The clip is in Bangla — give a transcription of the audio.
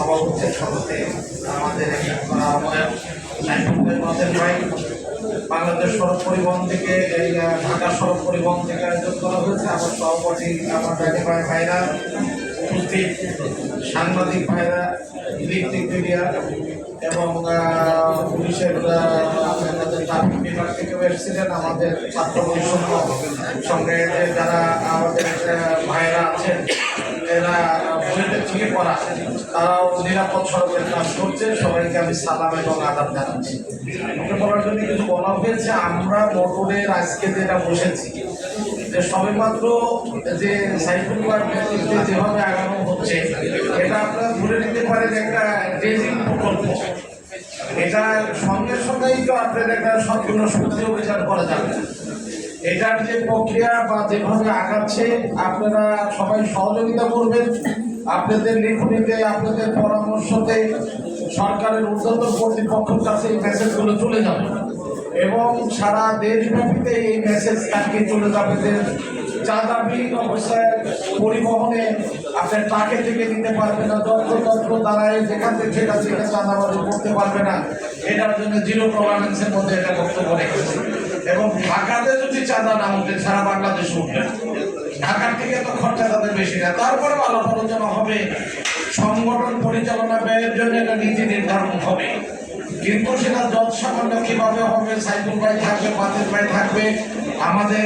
আমাদের আহ্বায়ক সাইফুল মাসের ভাই বাংলাদেশ সড়ক পরিবহন থেকে ঢাকা সড়ক পরিবহন থেকে আয়োজন করা হয়েছে। আমার সভাপতি আমার ভাই, ভাইরা উপস্থিত, সাংবাদিক ভাইরা ইলেকট্রিক মিডিয়া এবং পুলিশের আমাদের ট্রাফিক বিভাগ থেকেও এসেছিলেন। আমাদের ছাত্র বৈষম্য সঙ্গে যারা আমাদের ভাইরা আছেন, এরা বুলেটের থেকে পড়া তারাও নিরাপদ সড়কের কাজ করছে, সবাইকে আমি সালাম এবং আদাব জানাচ্ছি। ওকে বলার জন্য কিছু বলা হয়েছে, আমরা মোটরের আজকে যেটা বসেছি, যে সবেমাত্র যে সাইকেল যেভাবে আগানো হচ্ছে, এটা আপনারা ধরে নিতে পারেন একটা ড্রেজিং প্রকল্প। এটা সঙ্গে সঙ্গেই তো আপনাদের একটা সম্পূর্ণ শক্তি অভিযান করা যাবে। এটার যে প্রক্রিয়া বা যেভাবে আগাচ্ছে, আপনারা সবাই সহযোগিতা করবেন। আপনাদের লিখনিতে, আপনাদের পরামর্শতে সরকারের ঊর্ধ্বতন কর্তৃপক্ষের কাছে এই মেসেজগুলো চলে যাবে। এবং সারা দেশব্যাপীতে এই মেসেজ তাকে চলে যাবে যে চাঁদাবিহীন অবস্থায় পরিবহনে আপনার ট্রাকে থেকে নিতে পারবে না যন্ত্রতন্ত্র দ্বারায় যেখান থেকে সেটা সেটা চাঁদাবাজি করতে পারবে না, এটার জন্য জিরো টলারেন্সের মধ্যে এটা বক্তব্য রেখেছে। এবং ঢাকাতে যদি চাঁদা না উঠে, সারা বাংলাদেশ উঠবে ঢাকার থেকে তো খরচা তাদের বেশি না। তারপরে আলাপ আলোচনা হবে, সংগঠন পরিচালনা ব্যয়ের জন্য এটা নীতি নির্ধারণ হবে। কিন্তু সেটা যত সামান্য কীভাবে হবে সাইকেল ভাই থাকবে পাতের ভাই থাকবে, আমাদের